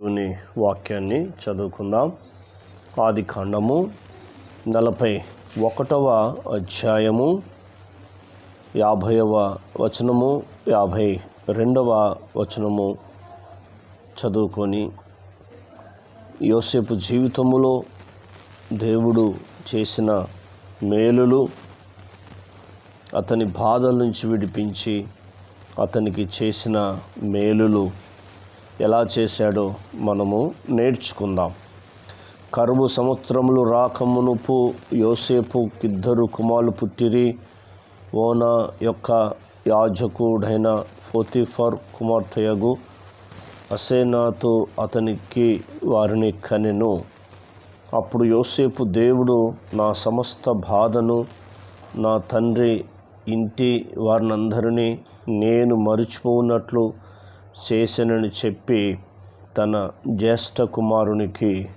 దేవుని వాక్యాన్ని చదువుకుందాం. ఆది కాండము నలభై ఒకటవ అధ్యాయము యాభైవ వచనము యాభై రెండవ వచనము చదువుకొని యోసేపు జీవితములో దేవుడు చేసిన మేలులు అతని బాధల నుంచి విడిపించి అతనికి చేసిన మేలులు ఎలా చేశాడో మనము నేర్చుకుందాం. కరువు సంవత్సరములు రాకమునుపు యోసేపు ఇద్దరు కుమారులు పుట్టిరి. ఓన యొక్క యాజకుడైన ఫోతిఫర్ కుమార్తెయగు అసేనాతో అతనికి వారిని కనెను. అప్పుడు యోసేపు దేవుడు నా సమస్త బాధను నా తండ్రి ఇంటి వారినందరినీ నేను మరిచిపోనట్లు చేశానని చెప్పి తన జ్యేష్ఠ కుమారునికి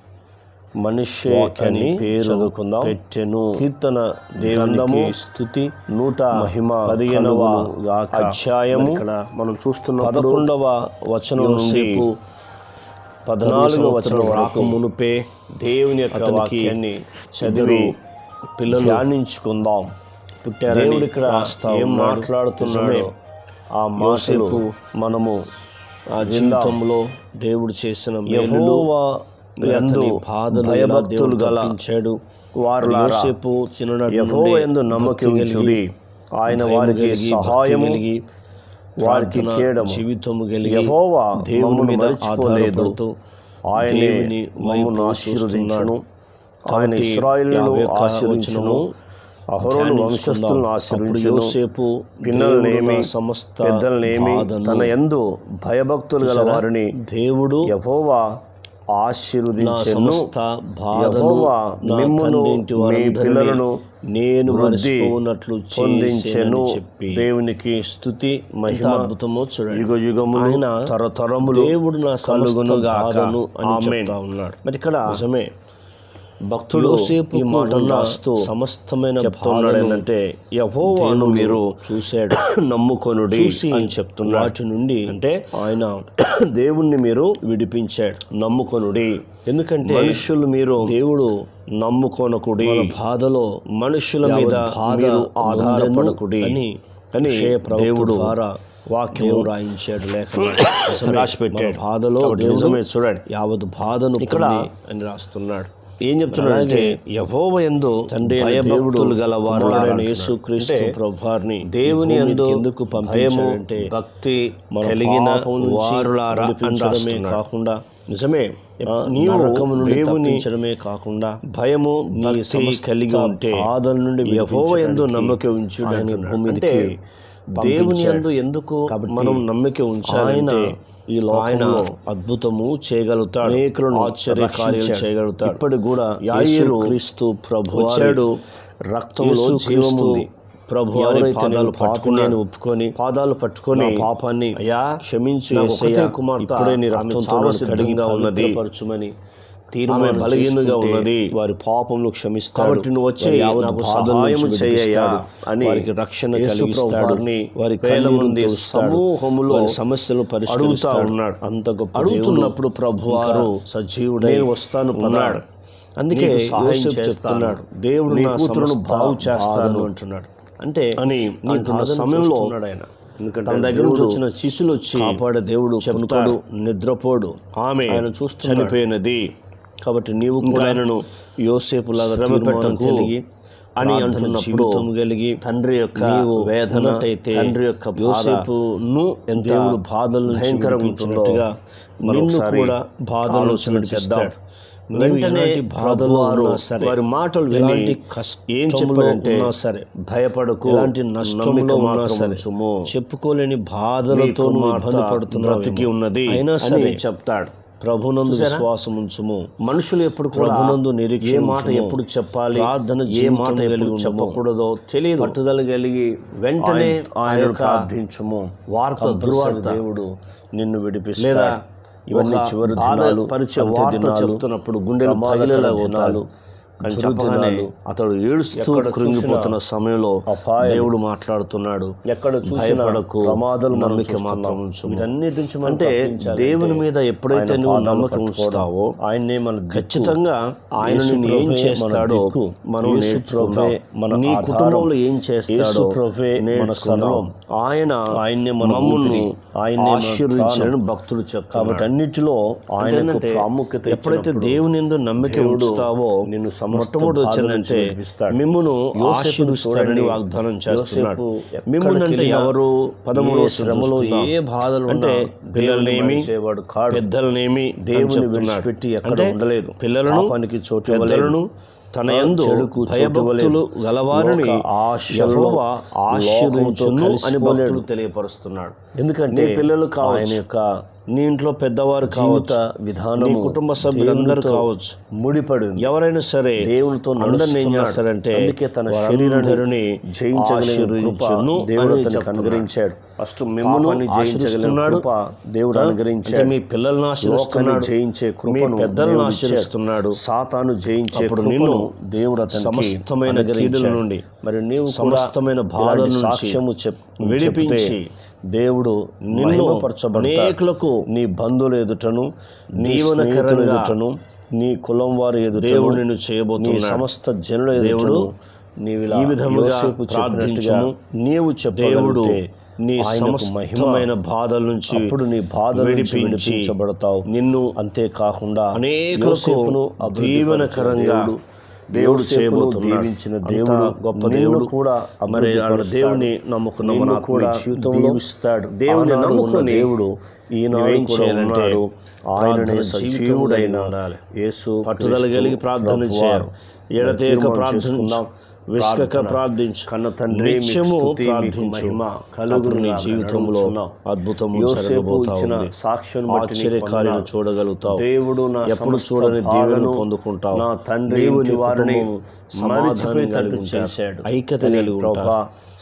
మనుష్య అని పేరు చదువుకుందాం. పెట్టెను. కీర్తన దేవునికి స్థుతి నూట మహిమ పదిహేనవ అధ్యాయము. ఇక్కడ మనం చూస్తున్న పదకొండవ వచనం నుండి పద్నాలుగవ వచనం రాక మునుపే దేవుని యొక్క వాక్యాన్ని చదివి పిల్లలు ధ్యానించుకుందాం. పుట్టారు ఇక్కడ ఏం మాట్లాడుతున్నాడో ఆ మాసపు మనము జీవితంలో దేవుడు చేసిన యెహోవా యందు భయభక్తులు గల వారు యోసేపు చిన్న యహోవ ఎందు నమ్మకం కలిగి ఆయన వారికి సహాయం కలిగి వారికి కేడం జీవితము కలిగి యహోవా దేవుని మరిచిపోలేదు. ఆయనే మమ్మను ఆశీర్వదించను. ఆయన ఇస్రాయిల్ను ఆశీర్వదించును అహరోను వంశస్థులను ఆశ్రయించు యోసేపు పిల్లలనేమి సమస్త పెద్దలనేమి తన భయభక్తులు గల వారిని దేవుడు యహోవా ఆశీర్వదించెను. యెహోవా మిమ్మును మీ పిల్లలను నేను మరిచిపోనట్లు పొందించెను. దేవునికి స్తుతి మహిమ అద్భుతము చూడండి. యుగ యుగము ఆయన తరతరములు దేవుడు నా కలుగునుగా అని చెప్తా ఉన్నాడు. మరి ఇక్కడ నిజమే. భక్తుడు సేపు ఈ మాటలు రాస్తూ సమస్తమైన చెప్తున్నాడు ఏంటంటే యహోవాను మీరు చూశాడు. నమ్ముకొనుడి అని చెప్తున్నాడు. వాటి నుండి అంటే ఆయన దేవుణ్ణి మీరు విడిపించాడు నమ్ముకొనుడి. ఎందుకంటే మనుషులు మీరు దేవుడు నమ్ముకొనకుడి. బాధలో మనుషుల మీద ఆధారపడకుడి. అని అని దేవుడు ద్వారా వాక్యం రాయించాడు లేఖ రాసి పెట్టాడు బాధలో దేవుడు చూడండి. యావత్ బాధను ఇక్కడ అని రాస్తున్నాడు. ఏం చెప్తున్నాడంటే యహోవ ఎందు తండ్రి భయభక్తులు గల వారు యేసు క్రీస్తు ప్రభువారిని దేవుని ఎందు ఎందుకు పంపేమంటే భక్తి కలిగిన వారులారా కాకుండా నిజమే నీవు దేవుని కాకుండా భయము భక్తి కలిగి ఉంటే బాధల నుండి యహోవ ఎందు నమ్మక ఉంచుడని భూమికి దేవుని యందు ఎందుకు మనం నమ్మిక ఉంచాలంటే ఈ ఆయన అద్భుతము చేయగలుగుతాడు అనేకులను ఆశ్చర్య కార్యాలు చేయగలుగుతాడు. ఇప్పటి కూడా యాయిరు క్రీస్తు ప్రభు వచ్చాడు. రక్తంలో జీవముంది. ప్రభు పాదాలు పట్టుకుని ఒప్పుకొని పాదాలు పట్టుకొని పాపాన్ని అయ్యా క్షమించి కుమార్ ఇప్పుడే నీ రక్తంతో ఉన్నది. పరచుమని తీర్మానం బలహీనగా ఉన్నది. వారి పాపములు క్షమిస్తాడు. కాబట్టి నువ్వు వచ్చే నాకు సహాయం చేయ అని వారికి రక్షణ కలిగిస్తాడు. వారి కళ్ళ ముందు సమూహములో సమస్యలు పరిష్కరిస్తా ఉన్నాడు. అంత గొప్ప అడుగుతున్నప్పుడు ప్రభు వారు సజీవుడై వస్తాను అన్నాడు అందుకే సహాయం చేస్తున్నాడు దేవుడు నీ కూతురును బాగు చేస్తాను అంటున్నాడు. అంటే అని అంటున్న సమయంలో ఆయన. తన దగ్గర నుంచి వచ్చిన శిశులు వచ్చి కాపాడే దేవుడు చెబుతాడు నిద్రపోడు. ఆమె ఆయన చూస్తూ చనిపోయినది. కాబట్టి నీవు కూడా ఆయనను యోసేపు లాగా శ్రమ కలిగి అని అంటున్నప్పుడు కలిగి తండ్రి యొక్క వేదన తండ్రి యొక్క యోసేపును దేవుడు బాధలు భయంకరంగా నిన్ను కూడా బాధలు నడిపిస్తాడు వెంటనే బాధలు సరే వారి మాటలు విని ఏం చెప్పాలంటే సరే భయపడకు ఎలాంటి నష్టంలో ఉన్నా సరే చెప్పుకోలేని బాధలతో ఇబ్బంది పడుతున్న ఉన్నది అయినా సరే చెప్తాడు. ప్రభునందు విశ్వాసం ఉంచుము మనుషులు ఎప్పుడు ప్రభునందు నిరీక్ష ఏ మాట ఎప్పుడు చెప్పాలి ప్రార్థన ఏ మాట కలిగి చెప్పకూడదో తెలియదు పట్టుదల కలిగి వెంటనే ఆయన ప్రార్థించుము. వార్త దుర్వార్త దేవుడు నిన్ను విడిపిస్తాడు. ఇవన్నీ చివరి పరిచయ వార్త చెప్తున్నప్పుడు గుండెలు పగిలేలా కానీ చెప్పగానే అతడు ఏడుస్తూ కృంగిపోతున్న సమయంలో దేవుడు మాట్లాడుతున్నాడు. ఎక్కడ భయపడకు ప్రమాదాలు నమ్మిక మాత్రం ఉంచు వీటన్నిటి నుంచి అంటే దేవుని మీద ఎప్పుడైతే నువ్వు నమ్మకం ఉంచుతావో ఆయన్నే మన ఖచ్చితంగా ఆయన ఏం చేస్తాడో మనం నేర్చుకోవే మన నీ కుటుంబంలో ఏం చేస్తాడో నేర్చుకుందాం. ఆయన ఆయన్నే మమ్ముల్ని ఆయన్ని ఆశీర్వదించాలని భక్తులు చెప్తారు కాబట్టి అన్నిటిలో ఆయన ప్రాముఖ్యత ఎప్పుడైతే దేవుని నమ్మిక ఉంచుతావో నిన్ను మొట్టమొదటి వచ్చిందంటే మిమ్మును ఆశీర్విస్తాడని వాగ్దానం చేస్తున్నాడు. మిమ్మును అంటే ఎవరు? పదమూడు శ్రమలో ఏ బాధలు అంటే పిల్లలనేమి పెద్దలనేమి దేవుని విడిచిపెట్టి ఎక్కడ ఉండలేదు. పిల్లలను పనికి చోటు పెద్దలను తన యందు భయభక్తులు గలవారిని యెహోవా ఆశీర్వదించును అని భక్తులు తెలియపరుస్తున్నాడు. ఎందుకంటే పిల్లలు కావచ్చు ఆయన యొక్క నీ ఇంట్లో పెద్దవారు కావచ్చు విధానం కుటుంబ సభ్యులందరూ కావచ్చు ముడిపడి ఎవరైనా సరే దేవునితో అందరిని ఏం చేస్తారంటే అందుకే తన శరీరాన్ని జయించగలిగిన దేవుడు అతనికి అనుగ్రహించాడు. ఫస్ట్ మిమ్మల్ని జయించగలిగినాడు దేవుడు అనుగ్రహించాడు. మీ పిల్లల్ని ఆశీర్వస్తున్నాడు జయించే కృపను పెద్దలను ఆశీర్వస్తున్నాడు సాతాను జయించే నిన్ను దేవుడు సమస్తమైన కీడుల నుండి మరి నీవు సమస్తమైన బాధల సాక్ష్యము చెప్ విడిపించి దేవుడు నిన్ను నీ బంధువుల ఎదుటను నీవనకరణ ఎదుటను నీ కులం వారి ఎదుట దేవుడు నిన్ను చేయబోతున్నాడు. సమస్త జనుల దేవుడు నీవు ఈ విధముగా ప్రార్థించుము. నీవు దేవుడు నీ సమస్తమైన బాధల నుంచి అప్పుడు నీ బాధ విడిపించబడతావు. నిన్ను అంతేకాకుండా అనేకులకు దీవెనకరంగా దేవుడు చేయబోతున్నాడు దీవించిన దేవుడు గొప్ప దేవుడు కూడా మరి దేవుని నమ్ముకున్న మన కూడా జీవితంలో ఇస్తాడు దేవుని నమ్ముకున్న దేవుడు ఈనాడు ఏం చేయాలంటే ఆయన సజీవుడైన యేసు పట్టుదల కలిగి ప్రార్థన చేయాలి. ఎడతేక ప్రార్థించుకుందాం విశ్వక ప్రార్థించు. కన్న తండ్రి నిత్యము కలుగురు నీ జీవితంలో జరగబోతా సాక్ష్యం చూడగలుగుతావు. దేవుడు నా ఎప్పుడు చూడని దీవెను పొందుకుంటావు. నా తండ్రి వారిని సమాధానం చేశాడు. ఐక్యత కలిగి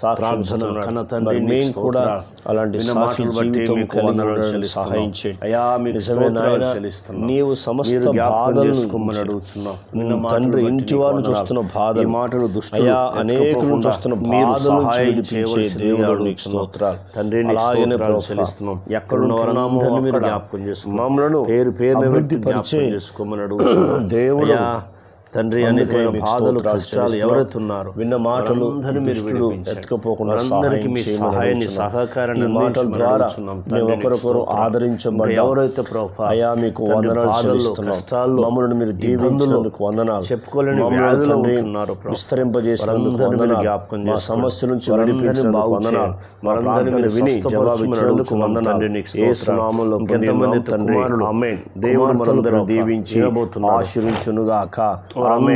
ప్రార్థన కన్న తండ్రి మేము కూడా అలాంటి సాక్షులు బట్టి మీకు వందనాలు సహాయం చేయండి అయా మీకు నీవు సమస్త బాధలు అడుగుతున్నావు తండ్రి ఇంటి వారిని చూస్తున్న బాధ మాటలు దుష్ట అయా అనేకులు చూస్తున్న. బాధలు సహాయం చేయవలసి దేవుడు నీకు స్తోత్రాలు. తండ్రి అలాగనే మీరు జ్ఞాపకం మమ్మలను పేరు పేరు అభివృద్ధి పరిచయం చేసుకోమని అడుగుతున్నాం. దేవుడు తండ్రి అనేక బాధలు కష్టాలు ఎవరైతే ఉన్నారు విన్న మాటలు మీరు ఎత్తుకపోకుండా అందరికీ మీ సహాయాన్ని సహకారాన్ని మాటల ద్వారా మేము ఒకరొకరు ఆదరించబడి ఎవరైతే అయా మీకు వందనాలు చెల్లిస్తున్నాం. మమ్మల్ని మీరు దీవించినందుకు వందనాలు. చెప్పుకోలేని వ్యాధులు ఉన్నారు విస్తరింపజేసినందుకు వందనాలు. జ్ఞాపకం మా సమస్య నుంచి విడిపించినందుకు వందనాలు. మనందరినీ విని వందనాలు. ఏ ఎంతమంది తండ్రి. దేవుడు మనందరం దీవించి ఆశీర్వించునుగాక. Amém.